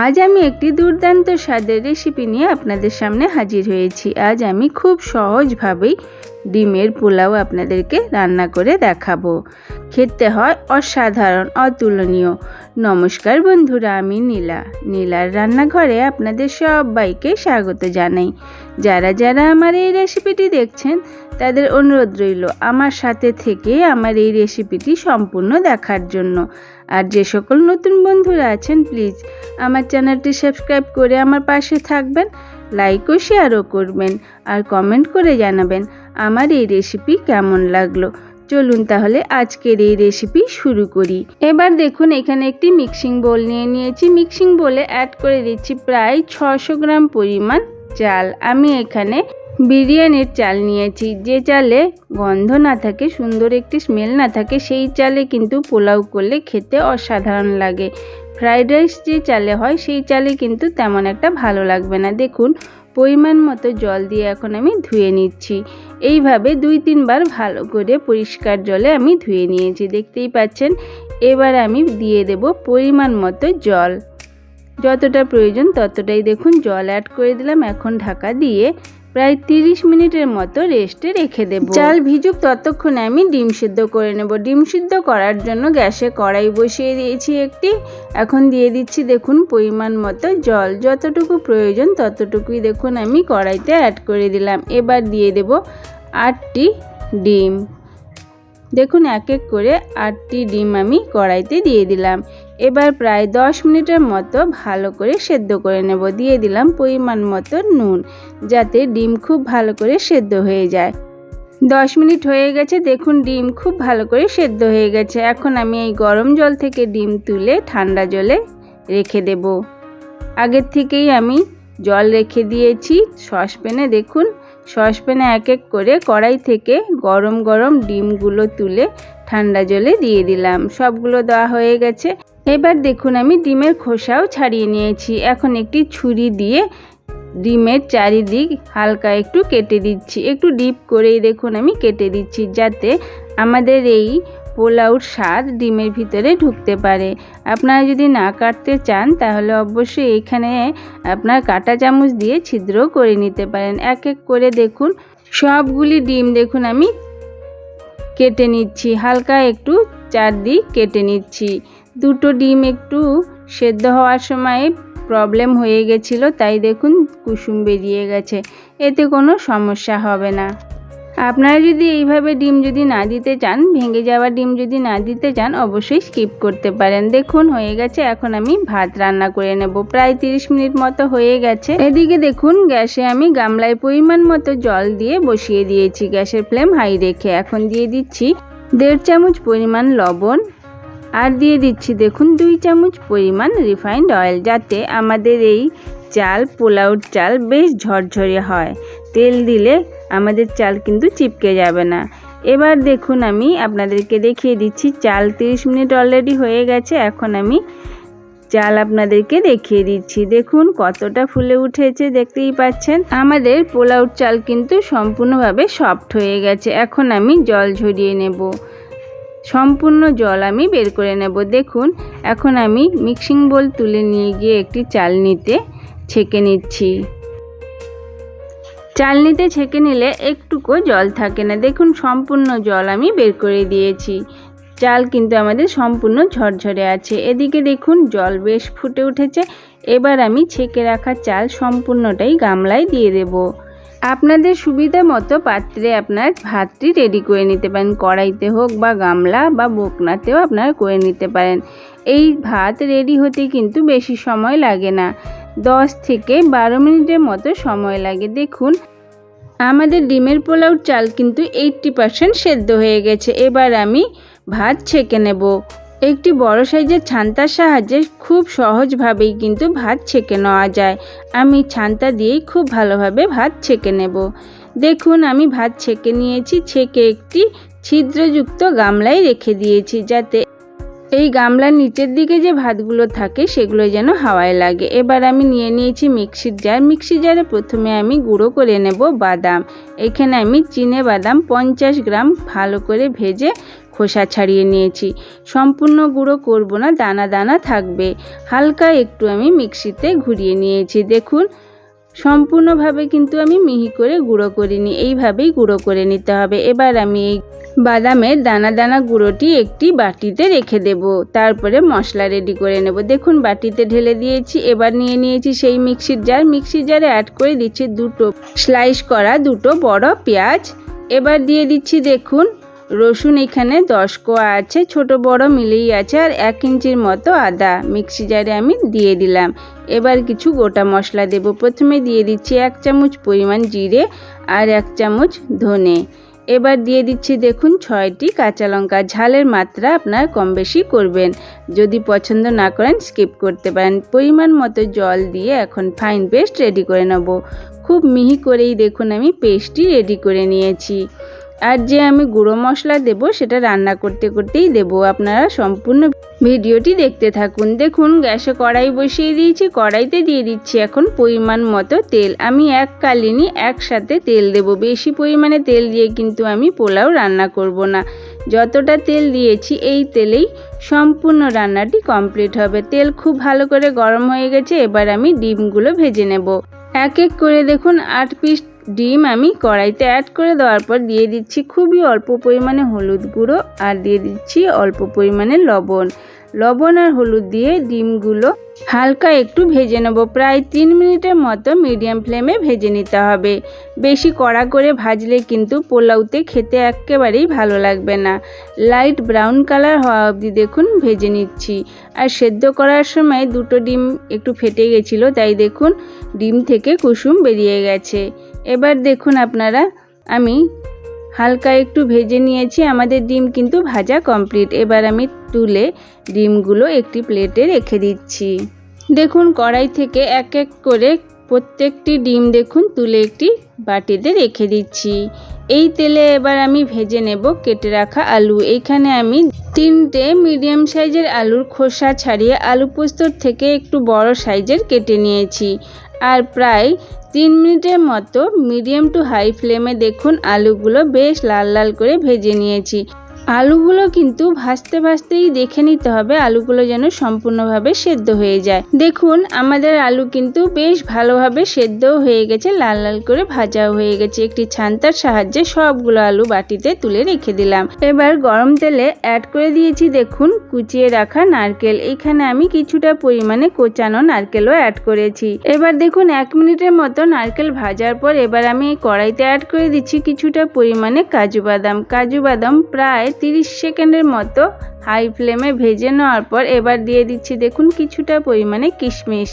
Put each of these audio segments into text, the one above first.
আজ আমি একটি দুর্দান্ত স্বাদের রেসিপি নিয়ে আপনাদের সামনে হাজির হয়েছি। আজ আমি খুব সহজভাবেই ডিমের পোলাও আপনাদেরকে রান্না করে দেখাবো। খেতে হয় অসাধারণ, অতুলনীয়। নমস্কার বন্ধুরা, আমি নীলা। নীলার রান্নাঘরে আপনাদের সবাইকে স্বাগত জানাই। যারা যারা আমার এই রেসিপিটি দেখছেন, তাদের অনুরোধ রইল আমার সাথে থেকে আমার এই রেসিপিটি সম্পূর্ণ দেখার জন্য। আর যে সকল নতুন বন্ধুরা আছেন প্লিজ আমার চ্যানেলটি সাবস্ক্রাইব করে আমার পাশে থাকবেন লাইক ও শেয়ারও করবেন, আর কমেন্ট করে জানাবেন আমার এই রেসিপি কেমন লাগল। চলুন তাহলে আজকের এই রেসিপি শুরু করি। এবার দেখুন, এখানে একটি মিক্সিং বোল নিয়ে নিয়েছি। মিক্সিং বোলে অ্যাড করে দিচ্ছি প্রায় ছশো গ্রাম পরিমাণ চাল। আমি এখানে বিরিয়ানির চাল নিয়েছি। যে চালে গন্ধ না থাকে, সুন্দর একটি স্মেল না থাকে, সেই চালে কিন্তু পোলাও করলে খেতে অসাধারণ লাগে। ফ্রাইড রাইস যে চালে হয়, সেই চালে কিন্তু তেমন একটা ভালো লাগবে না। দেখুন, পরিমাণ মতো জল দিয়ে এখন আমি ধুয়ে নিচ্ছি। এইভাবে দুই তিনবার ভালো করে পরিষ্কার জলে আমি ধুয়ে নিয়েছি। দেখতেই পাচ্ছেন, এবার আমি দিয়ে দেব পরিমাণ মতো জল। যতটা প্রয়োজন ততটাই দেখুন, জল অ্যাড করে দিলাম। এখন ঢাকা দিয়ে প্রায় তিরিশ মিনিটের মতো রেস্টে রেখে দেব। চাল ভিজুক ততক্ষণে আমি ডিম সিদ্ধ করে নেব। ডিম সিদ্ধ করার জন্য গ্যাসে কড়াই বসিয়ে দিয়েছি একটি। এখন দিয়ে দিচ্ছি দেখুন পরিমাণ মতো জল। যতটুকু প্রয়োজন ততটুকুই দেখুন আমি কড়াইতে অ্যাড করে দিলাম। এবার দিয়ে দেব আটটি ডিম। দেখুন এক এক করে আটটি ডিম আমি কড়াইতে দিয়ে দিলাম। এবার প্রায় দশ মিনিটের মতো ভালো করে সেদ্ধ করে নেব। দিয়ে দিলাম পরিমাণ মতো নুন, যাতে ডিম খুব ভালো করে সেদ্ধ হয়ে যায়। দশ মিনিট হয়ে গেছে, দেখুন ডিম খুব ভালো করে সেদ্ধ হয়ে গেছে। এখন আমি এই গরম জল থেকে ডিম তুলে ঠান্ডা জলে রেখে দেব। আগের থেকেই আমি জল রেখে দিয়েছি সসপ্যানে, দেখুন। সসপ্যানে এক এক করে কড়াই থেকে গরম গরম ডিমগুলো তুলে ঠান্ডা জলে দিয়ে দিলাম। সবগুলো দেওয়া হয়ে গেছে। এবার দেখুন, আমি ডিমের খোসাও ছাড়িয়ে নিয়েছি। এখন একটি ছুরি দিয়ে ডিমের চারিদিক হালকা একটু কেটে দিচ্ছি। একটু ডিপ করেই দেখুন, আমি কেটে দিচ্ছি যাতে আমাদের এই পোলাওর স্বাদ ডিমের ভিতরে ঢুকতে পারে। আপনারা যদি না কাটতে চান, তাহলে অবশ্যই এখানে আপনার কাটা চামচ দিয়ে ছিদ্র করে নিতে পারেন। এক এক করে দেখুন, সবগুলি ডিম দেখুন, আমি কেটে নিচ্ছি। হালকা একটু চারদিক কেটে নিচ্ছি। দুটো ডিম একটু সেদ্ধ হওয়ার সময় প্রবলেম হয়ে গেছিল, তাই দেখুন কুসুম বেরিয়ে গেছে। এতে কোনো সমস্যা হবে না। আপনারা যদি এইভাবে ডিম যদি না দিতে চান, ভেঙে যাওয়া ডিম যদি না দিতে চান, অবশ্যই স্কিপ করতে পারেন। দেখুন, হয়ে গেছে, এখন আমি ভাত রান্না করে নেব। প্রায় তিরিশ মিনিট মতো হয়ে গেছে। এদিকে দেখুন, গ্যাসে আমি গামলায় পরিমাণ মতো জল দিয়ে বসিয়ে দিয়েছি। গ্যাসের ফ্লেম হাই রেখে এখন দিয়ে দিচ্ছি দেড় চামচ পরিমাণ লবণ আর দিয়ে দিচ্ছি দেখুন দুই চামচ পরিমাণ রিফাইন্ড অয়েল যাতে আমাদের এই চাল, পোলাওর চাল বেশ ঝরঝরে হয়। তেল দিলে আমাদের চাল কিন্তু চিপকে যাবে না। এবার দেখুন আমি আপনাদেরকে দেখিয়ে দিচ্ছি, চাল তিরিশ মিনিট অলরেডি হয়ে গেছে, এখন আমি চাল আপনাদেরকে দেখিয়ে দিচ্ছি। দেখুন কতটা ফুলে উঠেছে, দেখতেই পাচ্ছেন। আমাদের পোলাওর চাল কিন্তু সম্পূর্ণভাবে সফট হয়ে গেছে, এখন আমি জল ঝরিয়ে নেব। সম্পূর্ণ জল আমি বের করে নেব। দেখুন, এখন আমি মিক্সিং বোল তুলে নিয়ে গিয়ে একটি চালনিতে ছেঁকে নিচ্ছি। চালনিতে ছেঁকে নিলে একটুকু জল থাকে না। দেখুন, সম্পূর্ণ জল আমি বের করে দিয়েছি। চাল কিন্তু আমাদের সম্পূর্ণ ঝরঝরে আছে। এদিকে দেখুন, জল বেশ ফুটে উঠেছে। এবার আমি ছেঁকে রাখা চাল সম্পূর্ণটাই গামলায় দিয়ে দেব। আপনাদের সুবিধা মতো পাত্রে আপনার ভাতটি রেডি করে নিতে পারেন। কড়াইতে হোক বা গামলা বা বকনাতেও আপনারা করে নিতে পারেন। এই ভাত রেডি হতে কিন্তু বেশি সময় লাগে না। দশ থেকে বারো মিনিটের মতো সময় লাগে। দেখুন, আমাদের ডিমের পোলাওর চাল কিন্তু এইটটি পারসেন্ট সেদ্ধ হয়ে গেছে। এবার আমি ভাত ছেঁকে নেব। একটি বড় সাইজের ছান্তার সাহায্যে খুব সহজভাবেই কিন্তু ভাত ছেঁকে নেওয়া যায়। আমি ছান্তা দিয়েই খুব ভালোভাবে ভাত ছেঁকে নেব। দেখুন, আমি ভাত ছেঁকে নিয়েছি, ছেঁকে একটি ছিদ্রযুক্ত গামলায় রেখে দিয়েছি যাতে এই গামলার নিচের দিকে যে ভাতগুলো থাকে সেগুলো যেন হাওয়ায় লাগে। এবার আমি নিয়ে নিয়েছি মিক্সির জার। মিক্সি জারে প্রথমে আমি গুঁড়ো করে নেব বাদাম। এখানে আমি চিনে বাদাম পঞ্চাশ গ্রাম ভালো করে ভেজে খোসা ছাড়িয়ে নিয়েছি। সম্পূর্ণ গুঁড়ো করব না, দানা দানা থাকবে। হালকা একটু আমি মিক্সিতে ঘুরিয়ে নিয়েছি। দেখুন সম্পূর্ণভাবে কিন্তু আমি মিহি করে গুঁড়ো করিনি। এইভাবেই গুঁড়ো করে নিতে হবে। এবার আমি এই বাদামের দানা দানা গুঁড়োটি একটি বাটিতে রেখে দেব। তারপরে মশলা রেডি করে নেব। দেখুন, বাটিতে ঢেলে দিয়েছি। এবার নিয়ে নিয়েছি সেই মিক্সির জার মিক্সির জারে অ্যাড করে দিচ্ছি দুটো স্লাইস করা দুটো বড় পেঁয়াজ। এবার দিয়ে দিচ্ছি, দেখুন রসুন এখানে দশ কোয়া আছে, ছোট বড় মিলেই আছে, আর এক ইঞ্চির মতো আদা। মিক্সি জারে আমি দিয়ে দিলাম। এবার কিছু গোটা মশলা দেব। প্রথমে দিয়ে দিচ্ছি এক চামচ পরিমাণ জিরে আর এক চামচ ধনে। এবার দিয়ে দিচ্ছি দেখুন ছয়টি কাঁচা লঙ্কা। ঝালের মাত্রা আপনার কম বেশি করবেন। যদি পছন্দ না করেন, স্কিপ করতে পারেন। পরিমাণ মতো জল দিয়ে এখন ফাইন পেস্ট রেডি করে নেব। খুব মিহি করেই দেখুন আমি পেস্টটি রেডি করে নিয়েছি। আর যে আমি গুঁড়ো মশলা দেব, সেটা রান্না করতে করতেই দেব আপনারা সম্পূর্ণ ভিডিওটি দেখতে থাকুন। দেখুন, গ্যাসে কড়াই বসিয়ে দিয়েছি, কড়াইতে দিয়ে দিচ্ছি এখন পরিমাণ মতো তেল। আমি এক কালিনই একসাথে তেল দেব। বেশি পরিমাণে তেল দিয়ে কিন্তু আমি পোলাও রান্না করব না। যতটা তেল দিয়েছি, এই তেলেই সম্পূর্ণ রান্নাটি কমপ্লিট হবে। তেল খুব ভালো করে গরম হয়ে গেছে, এবার আমি ডিমগুলো ভেজে নেব। এক এক করে দেখুন, আট পিস ডিম আমি কড়াইতে অ্যাড করে দেওয়ার পর দিয়ে দিচ্ছি খুবই অল্প পরিমাণে হলুদ গুঁড়ো আর দিয়ে দিচ্ছি অল্প পরিমাণে লবণ। লবণ আর হলুদ দিয়ে ডিমগুলো হালকা একটু ভেজে নেব। প্রায় তিন মিনিটের মতো মিডিয়াম ফ্লেমে ভেজে নিতে হবে। বেশি কড়া করে ভাজলে কিন্তু পোলাওতে খেতে একেবারেই ভালো লাগবে না। লাইট ব্রাউন কালার হওয়া অবধি দেখুন ভেজে নিচ্ছি। আর সেদ্ধ করার সময় দুটো ডিম একটু ফেটে গেছিল, তাই দেখুন ডিম থেকে কুসুম বেরিয়ে গেছে। এবার দেখুন আপনারা, আমি হালকা একটু ভেজে নিয়েছি, আমাদের ডিম কিন্তু ভাজা কমপ্লিট এবার আমি তুলে ডিমগুলো একটি প্লেটে রেখে দিচ্ছি। দেখুন, কড়াই থেকে এক এক করে প্রত্যেকটি ডিম দেখুন, তুলে একটি বাটিতে রেখে দিচ্ছি। এই তেলে এবার আমি ভেজে নেব কেটে রাখা আলু। এইখানে আমি তিনটে মিডিয়াম সাইজের আলুর খোসা ছাড়িয়ে আলু পোস্তর থেকে একটু বড় সাইজের কেটে নিয়েছি। আর প্রায় তিন মিনিটের মতো মিডিয়াম টু হাই ফ্লেমে দেখুন আলুগুলো বেশ লাল লাল করে ভেজে নিয়েছি। আলুগুলো কিন্তু ভাজতে ভাজতেই দেখে নিতে হবে, আলুগুলো যেন সম্পূর্ণভাবে সেদ্ধ হয়ে যায়। দেখুন, আমাদের আলু কিন্তু বেশ ভালোভাবে সেদ্ধও হয়ে গেছে, লাল লাল করে ভাজাও হয়ে গেছে। একটি ছান্তার সাহায্যে সবগুলো আলু বাটিতে তুলে রেখে দিলাম। এবার গরম তেলে অ্যাড করে দিয়েছি, দেখুন, কুচিয়ে রাখা নারকেল। এখানে আমি কিছুটা পরিমাণে কোচানো নারকেলও অ্যাড করেছি। এবার দেখুন, এক মিনিটের মতো নারকেল ভাজার পর এবার আমি কড়াইতে অ্যাড করে দিচ্ছি কিছুটা পরিমাণে কাজু বাদাম। কাজু বাদাম প্রায় তিরিশ সেকেন্ডের মতো হাই ফ্লেমে ভেজে নেওয়ার পর এবার দিয়ে দিচ্ছি দেখুন কিছুটা পরিমাণে কিশমিশ।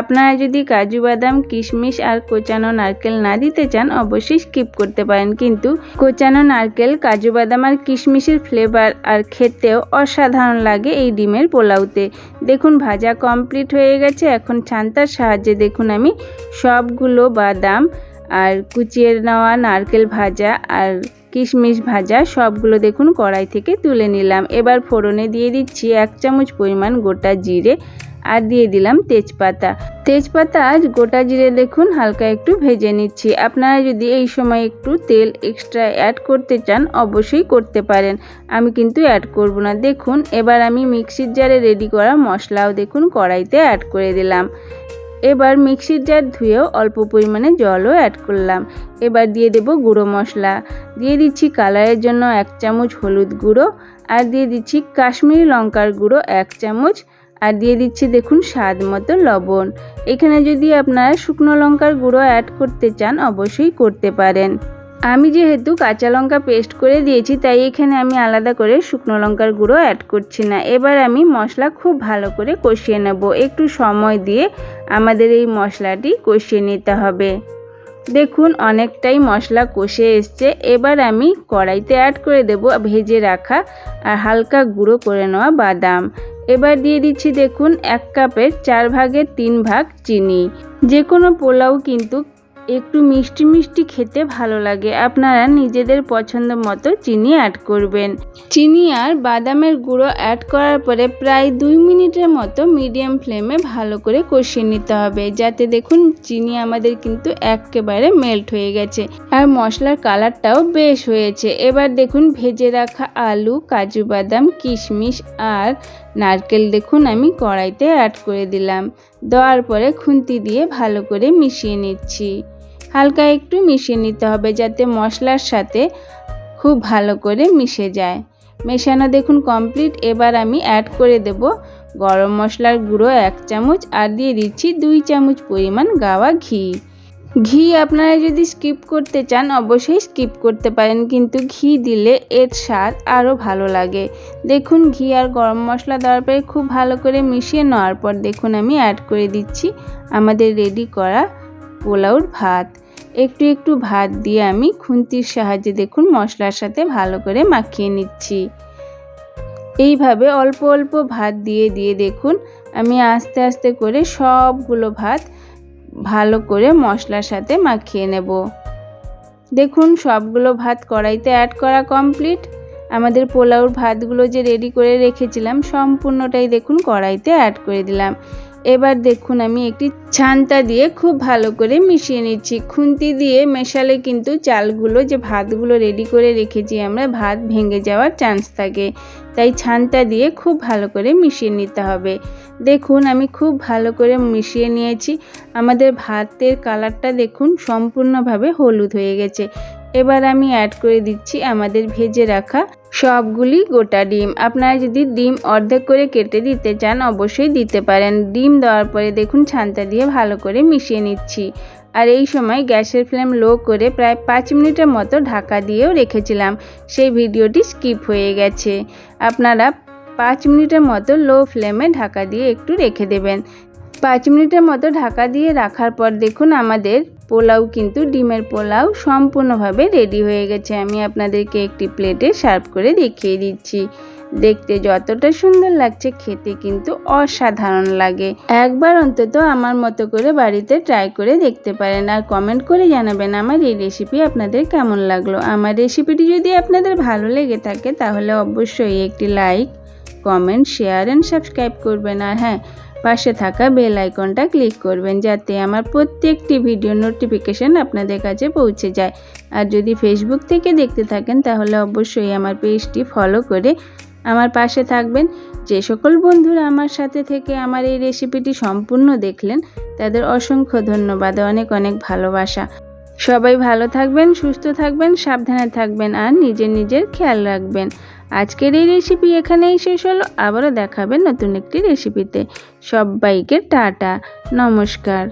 আপনারা যদি কাজু বাদাম, কিশমিশ আর কোচানো নারকেল না দিতে চান, অবশ্যই স্কিপ করতে পারেন। কিন্তু কোচানো নারকেল, কাজু বাদাম আর কিশমিশের ফ্লেভার আর খেতেও অসাধারণ লাগে এই ডিমের পোলাওতে। দেখুন, ভাজা কমপ্লিট হয়ে গেছে। এখন ছান্তার সাহায্যে দেখুন আমি সবগুলো বাদাম আর কুচিয়ে নেওয়া নারকেল ভাজা আর কিশমিশ ভাজা সবগুলো দেখুন কড়াই থেকে তুলে নিলাম। এবার ফোড়নে দিয়ে দিচ্ছি এক চামচ পরিমাণ গোটা জিরে আর দিয়ে দিলাম তেজপাতা। তেজপাতা আজ গোটা জিরে দেখুন হালকা একটু ভেজে নিচ্ছি। আপনারা যদি এই সময় একটু তেল এক্সট্রা অ্যাড করতে চান, অবশ্যই করতে পারেন। আমি কিন্তু অ্যাড করব না। দেখুন, এবার আমি মিক্সির জারে রেডি করা মশলাও দেখুন কড়াইতে অ্যাড করে দিলাম। এবার মিক্সির জার ধুয়েও অল্প পরিমাণে জলও অ্যাড করলাম। এবার দিয়ে দেব গুঁড়ো মশলা। দিয়ে দিচ্ছি কালারের জন্য এক চামচ হলুদ গুঁড়ো আর দিয়ে দিচ্ছি কাশ্মীরি লঙ্কার গুঁড়ো এক চামচ। আর দিয়ে দিচ্ছি দেখুন স্বাদ মতো লবণ। এখানে যদি আপনারা শুকনো লঙ্কার গুঁড়ো অ্যাড করতে চান, অবশ্যই করতে পারেন। আমি যেহেতু কাঁচা লঙ্কা পেস্ট করে দিয়েছি, তাই এখানে আমি আলাদা করে শুকনো লঙ্কার গুঁড়ো অ্যাড করছি না। এবার আমি মশলা খুব ভালো করে কষিয়ে নেব। একটু সময় দিয়ে আমাদের এই মশলাটি কষিয়ে নিতে হবে। দেখুন, অনেকটাই মশলা কষে এসছে। এবার আমি কড়াইতে অ্যাড করে দেব ভেজে রাখা আর হালকা গুঁড়ো করে নেওয়া বাদাম। এবার দিয়ে দিচ্ছি, দেখুন, এক কাপের চার ভাগের তিন ভাগ চিনি। যে কোনো পোলাও কিন্তু একটু মিষ্টি মিষ্টি খেতে ভালো লাগে। আপনারা নিজেদের পছন্দ মতো চিনি অ্যাড করবেন। চিনি আর বাদামের গুঁড়ো অ্যাড করার পরে প্রায় দুই মিনিটের মতো মিডিয়াম ফ্লেমে ভালো করে কষিয়ে নিতে হবে। যাতে দেখুন চিনি আমাদের কিন্তু একেবারে মেল্ট হয়ে গেছে। আর মশলার কালারটাও বেশ হয়েছে। এবার দেখুন ভেজে রাখা আলু, কাজু বাদাম, কিশমিশ আর নারকেল দেখুন আমি কড়াইতে অ্যাড করে দিলাম। দেওয়ার পরে খুন্তি দিয়ে ভালো করে মিশিয়ে নিচ্ছি। হালকা একটু মিশিয়ে নিতে হবে যাতে মশলার সাথে খুব ভালো করে মিশে যায়। মেশানো দেখুন কমপ্লিট এবার আমি অ্যাড করে দেব গরম মশলার গুঁড়ো এক চামচ আর দিয়ে দিচ্ছি দুই চামচ পরিমাণ গাওয়া ঘি। ঘি আপনারা যদি স্কিপ করতে চান অবশ্যই স্কিপ করতে পারেন, কিন্তু ঘি দিলে এর স্বাদ আরও ভালো লাগে। দেখুন ঘি আর গরম মশলা দেওয়ার পরে খুব ভালো করে মিশিয়ে নেওয়ার পর দেখুন আমি অ্যাড করে দিচ্ছি আমাদের রেডি করা পোলাউর ভাত। একটু একটু ভাত দিয়ে আমি খুন্তির সাহায্যে দেখুন মশলার সাথে ভালো করে মাখিয়ে নিচ্ছি। এইভাবে অল্প অল্প ভাত দিয়ে দিয়ে দেখুন আমি আস্তে আস্তে করে সবগুলো ভাত ভালো করে মশলার সাথে মাখিয়ে নেব। দেখুন সবগুলো ভাত কড়াইতে অ্যাড করা কমপ্লিট আমাদের পোলাওর ভাতগুলো যে রেডি করে রেখেছিলাম, সম্পূর্ণটাই দেখুন কড়াইতে অ্যাড করে দিলাম। এবার দেখুন আমি একটি ছান্তা দিয়ে খুব ভালো করে মিশিয়ে নিচ্ছি। খুন্তি দিয়ে মেশালে কিন্তু চালগুলো, যে ভাতগুলো রেডি করে রেখেছি আমরা, ভাত ভেঙে যাওয়ার চান্স থাকে। তাই ছান্তা দিয়ে খুব ভালো করে মিশিয়ে নিতে হবে। দেখুন আমি খুব ভালো করে মিশিয়ে নিয়েছি। আমাদের ভাতের কালারটা দেখুন সম্পূর্ণভাবে হলুদ হয়ে গেছে। এবার আমি অ্যাড করে দিচ্ছি আমাদের ভেজে রাখা সবগুলি গোটা ডিম। আপনারা যদি ডিম অর্ধেক করে কেটে দিতে চান, অবশ্যই দিতে পারেন। ডিম দেওয়ার পরে দেখুন ছান্তা দিয়ে ভালো করে মিশিয়ে নিচ্ছি। আর এই সময় গ্যাসের ফ্লেম লো করে প্রায় পাঁচ মিনিটের মতো ঢাকা দিয়েও রেখেছিলাম। সেই ভিডিওটি স্কিপ হয়ে গেছে। আপনারা পাঁচ মিনিটের মতো লো ফ্লেমে ঢাকা দিয়ে একটু রেখে দেবেন। পাঁচ মিনিটের মতো ঢাকা দিয়ে রাখার পর দেখুন আমাদের পোলাও কিন্তু ডিমের পোলাও সম্পূর্ণভাবে রেডি হয়ে গেছে। আমি আপনাদেরকে একটি প্লেটে সার্ভ করে দেখিয়ে দিচ্ছি। দেখতে যতটা সুন্দর লাগছে খেতে কিন্তু অসাধারণ লাগে। একবার অন্তত আমার মতো করে বাড়িতে ট্রাই করে দেখতে পারেন আর কমেন্ট করে জানাবেন আমার এই রেসিপি আপনাদের কেমন লাগল। আমার রেসিপিটি যদি আপনাদের ভালো লেগে থাকে তাহলে অবশ্যই একটি like comment share and subscribe করবেন। আর হ্যাঁ পাশে থাকা বেল আইকনটা ক্লিক করবেন যাতে আমার প্রত্যেকটি ভিডিও নোটিফিকেশান আপনাদের কাছে পৌঁছে যায়। আর যদি ফেসবুক থেকে দেখতে থাকেন, তাহলে অবশ্যই আমার পেজটি ফলো করে আমার পাশে থাকবেন। যে সকল বন্ধুরা আমার সাথে থেকে আমার এই রেসিপিটি সম্পূর্ণ দেখলেন, তাদের অসংখ্য ধন্যবাদ, অনেক অনেক ভালোবাসা। সবাই ভালো থাকবেন, সুস্থ থাকবেন, সাবধানে থাকবেন, আর নিজের নিজের খেয়াল রাখবেন। আজকের এই রেসিপি এখানেই শেষ হলো। আবারও দেখাবেন নতুন একটি রেসিপিতে সবাইকে টাটা। নমস্কার।